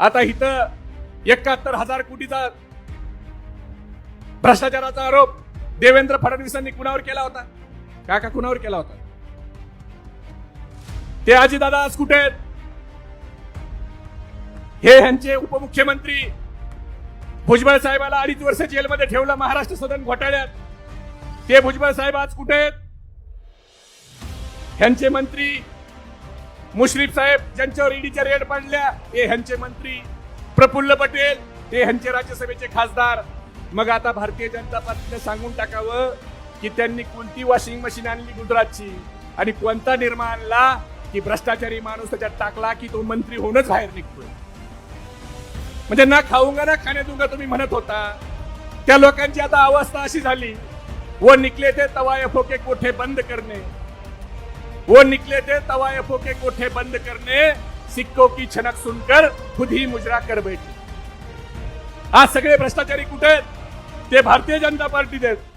आता इथं एकाहत्तर हजार कोटीचा भ्रष्टाचाराचा आरोप देवेंद्र फडणवीसांनी कुणावर केला होता? काका कुणावर केला होता? ते आजी दादा आज कुठे आहेत? हे ह्यांचे उपमुख्यमंत्री भुजबळ साहेबाला अडीच वर्ष जेलमध्ये ठेवलं महाराष्ट्र सदन घोटाळ्यात. ते भुजबळ साहेब आज कुठे आहेत? ह्यांचे मंत्री मुश्रीफ साहेब ज्यांच्यावर ईडीच्या रेड पडल्या हे ह्यांचे मंत्री प्रफुल्ल पटेल ते ह्यांचे राज्यसभेचे खासदार. मग आता भारतीय जनता पार्टीने सांगून टाकावं की त्यांनी कोणती वॉशिंग मशीन आणली गुजरातची? आणि कोणता निर्मा आणला की भ्रष्टाचारी माणूस त्याच्यात टाकला की तो मंत्री होऊनच बाहेर निघतोय? म्हणजे ना खाऊंगा ना खाणे तुम्ही म्हणत होता. त्या लोकांची आता अवस्था अशी झाली. व निकले ते तवाय फोके कोठे बंद करणे? वो निकले थे तवायफों के कोठे बंद करने, सिक्कों की छनक सुनकर खुद ही मुजरा कर बैठे। आज सगळे भ्रष्टाचारी कुठे ते भारतीय जनता पार्टीत आहेत